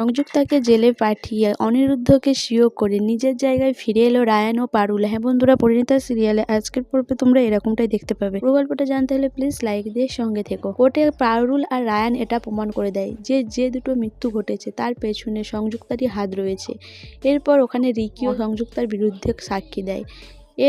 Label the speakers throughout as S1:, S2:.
S1: সংযুক্তাকে জেলে পাঠিয়ে অনিরুদ্ধকে সিও করে নিজের জায়গায় ফিরে এলো রায়ান ও পারুল। হ্যাঁ বন্ধুরা, পরিণীতা সিরিয়ালে আজকের পর্বে তোমরা এরকমটাই দেখতে পাবে। পুরো গল্পটা জানতে হলে প্লিজ লাইক দিয়ে সঙ্গে থেকো। কোর্টে পারুল আর রায়ান এটা প্রমাণ করে দেয় যে যে দুটো মৃত্যু ঘটেছে তার পেছনে সংযুক্তারই হাত রয়েছে। এরপর ওখানে রিকিও সংযুক্তার বিরুদ্ধে সাক্ষী দেয়।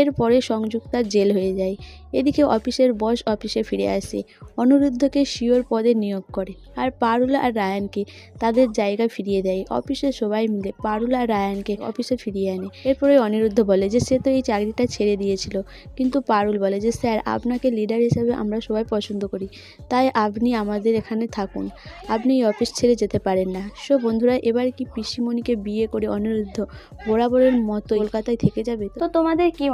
S1: এরপরে সংযুক্তার জেল হয়ে যায়। এদিকে অফিসের বস অফিসে ফিরে আসে। অনিরুদ্ধকে শিওর পদে নিয়োগ করে আর পারুল আর রায়ানকে তাদের জায়গা ফিরিয়ে দেয়। অফিসে সবাই মিলে পারুল আর রায়ানকে অফিসে ফিরিয়ে আনে। এরপরে অনিরুদ্ধ বলে যে, সে তো এই চাকরিটা ছেড়ে দিয়েছিল। কিন্তু পারুল বলে যে, স্যার, আপনাকে লিডার হিসেবে আমরা সবাই পছন্দ করি। তাই আপনি আমাদের এখানে থাকুন। আপনি এই অফিস ছেড়ে যেতে পারেন না। সো বন্ধুরা, এবার কি পিসিমণিকে বিয়ে করে অনিরুদ্ধ বরাবরের মতো কলকাতায় থেকে যাবে? তো তোমাদের কি